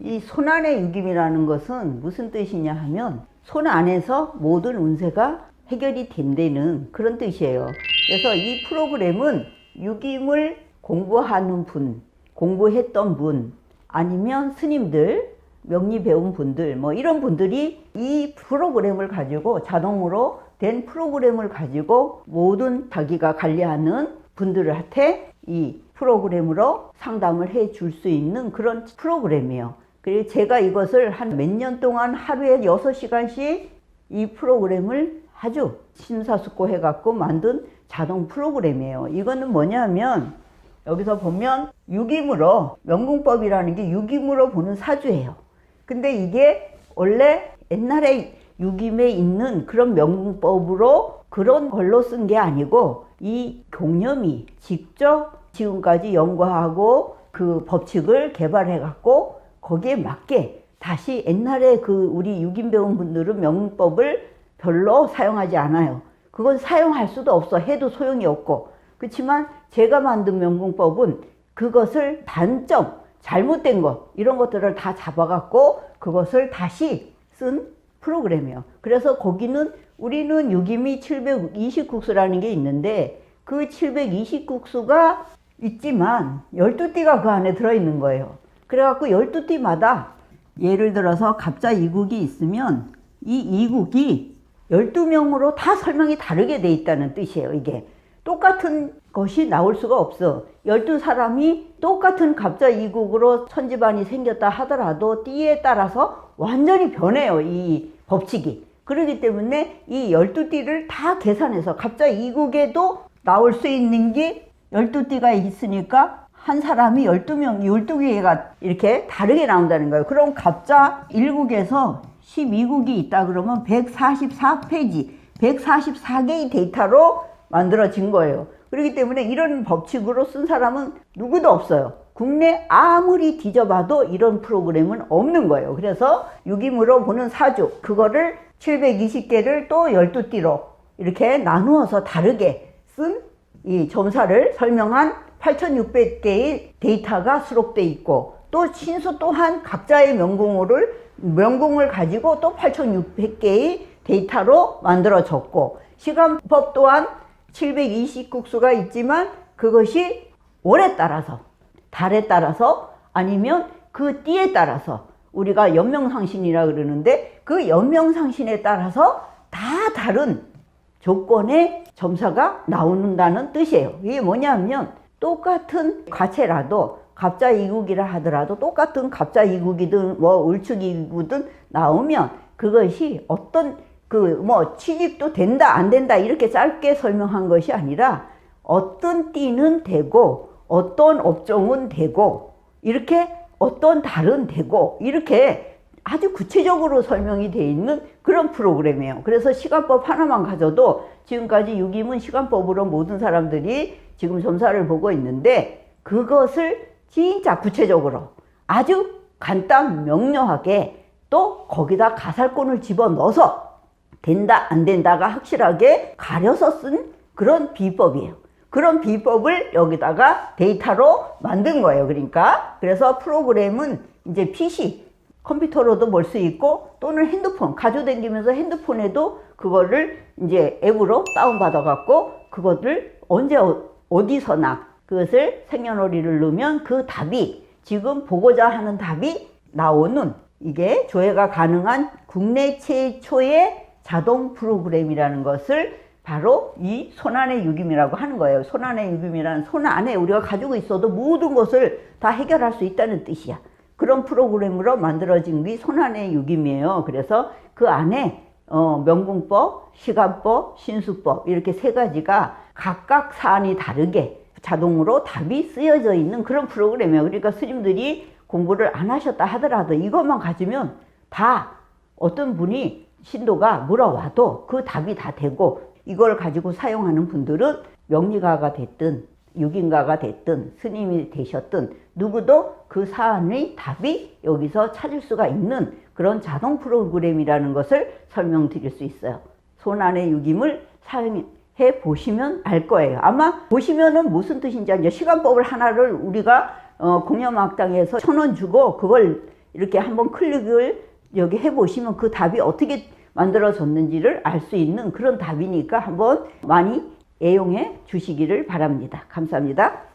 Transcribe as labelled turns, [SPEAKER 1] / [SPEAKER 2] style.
[SPEAKER 1] 이 손안의 유김이라는 것은 무슨 뜻이냐 하면 손 안에서 모든 운세가 해결이 된다는 그런 뜻이에요. 그래서 이 프로그램은 유김을 공부하는 분, 공부했던 분, 아니면 스님들, 명리 배운 분들, 뭐 이런 분들이 이 프로그램을 가지고 자동으로 된 프로그램을 가지고 모든 자기가 관리하는 분들한테 이 프로그램으로 상담을 해 줄 수 있는 그런 프로그램이에요. 그리고 제가 이것을 한 몇 년 동안 하루에 6시간씩 이 프로그램을 아주 심사숙고해 갖고 만든 자동 프로그램이에요. 이거는 뭐냐면 여기서 보면 유김으로 명궁법이라는 게 유김으로 보는 사주예요. 근데 이게 원래 옛날에 유김에 있는 그런 명궁법으로 그런 걸로 쓴 게 아니고 이 공념이 직접 지금까지 연구하고 그 법칙을 개발해 갖고 거기에 맞게 다시 옛날에 그 우리 배운 분들은 명법을 별로 사용하지 않아요. 그건 사용할 수도 없어. 해도 소용이 없고. 그렇지만 제가 만든 명궁법은 그것을 단점, 잘못된 것, 이런 것들을 다 잡아갖고 그것을 다시 쓴 프로그램이에요. 그래서 거기는 우리는 유김이 720국수라는 게 있는데 그 720국수가 있지만 12띠가 그 안에 들어있는 거예요. 그래갖고 12띠마다 예를 들어서 갑자 이국이 있으면 이 이국이 12명으로 다 설명이 다르게 돼 있다는 뜻이에요, 이게. 똑같은 것이 나올 수가 없어. 12사람이 똑같은 갑자 이국으로 천지반이 생겼다 하더라도 띠에 따라서 완전히 변해요, 이 법칙이. 그렇기 때문에 이 12띠를 다 계산해서 갑자 이국에도 나올 수 있는 게 12띠가 있으니까 한 사람이 12명, 12개가 이렇게 다르게 나온다는 거예요. 그럼 갑자 1국에서 12국이 있다 그러면 144페이지, 144개의 데이터로 만들어진 거예요. 그렇기 때문에 이런 법칙으로 쓴 사람은 누구도 없어요. 국내 아무리 뒤져봐도 이런 프로그램은 없는 거예요. 그래서 유김으로 보는 사주, 그거를 720개를 또 12띠로 이렇게 나누어서 다르게 쓴 이 점사를 설명한 8600개의 데이터가 수록돼 있고 또 신수 또한 각자의 명궁을 명궁을 가지고 또 8600개의 데이터로 만들어졌고 시간법 또한 720국수가 있지만 그것이 월에 따라서 달에 따라서 아니면 그 띠에 따라서 우리가 연명상신이라 그러는데 그 연명상신에 따라서 다 다른 조건의 점사가 나오는다는 뜻이에요. 이게 뭐냐면 똑같은 가체라도 갑자 이국이라 하더라도 똑같은 갑자 이국이든 뭐 을축 이국이든 나오면 그것이 어떤 그 뭐 취직도 된다 안 된다 이렇게 짧게 설명한 것이 아니라 어떤 띠는 되고 어떤 업종은 되고 이렇게 어떤 달은 되고 이렇게 아주 구체적으로 설명이 되어 있는 그런 프로그램이에요. 그래서 시간법 하나만 가져도 지금까지 유김은 시간법으로 모든 사람들이 지금 점사를 보고 있는데 그것을 진짜 구체적으로 아주 간단 명료하게 또 거기다 가살권을 집어 넣어서 된다 안 된다가 확실하게 가려서 쓴 그런 비법이에요. 그런 비법을 여기다가 데이터로 만든 거예요. 그러니까 그래서 프로그램은 이제 PC 컴퓨터로도 볼 수 있고 또는 핸드폰 가지고 다니면서 핸드폰에도 그거를 이제 앱으로 다운받아 갖고 그것을 언제 어- 어디서나 그것을 생년월일을 넣으면 그 답이 지금 보고자 하는 답이 나오는 이게 조회가 가능한 국내 최초의 자동 프로그램이라는 것을 바로 이 손안의 유김이라고 하는 거예요. 손안의 유김이라는 손 안에 우리가 가지고 있어도 모든 것을 다 해결할 수 있다는 뜻이야. 그런 프로그램으로 만들어진 게 손안의 유김이에요. 그래서 그 안에 어, 명궁법, 시간법, 신수법 이렇게 세 가지가 각각 사안이 다르게 자동으로 답이 쓰여져 있는 그런 프로그램이에요. 그러니까 스님들이 공부를 안 하셨다 하더라도 이것만 가지면 다 어떤 분이 신도가 물어와도 그 답이 다 되고 이걸 가지고 사용하는 분들은 명리가가 됐든 육인가가 됐든 스님이 되셨든 누구도 그 사안의 답이 여기서 찾을 수가 있는 그런 자동 프로그램이라는 것을 설명드릴 수 있어요. 손안의 육임을 사용해 보시면 알 거예요. 아마 보시면은 무슨 뜻인지 이제 시간법을 하나를 우리가 어, 공연악당에서 천 원 주고 그걸 이렇게 한번 클릭을 여기 해보시면 그 답이 어떻게 만들어졌는지를 알 수 있는 그런 답이니까 한번 많이 애용해 주시기를 바랍니다. 감사합니다.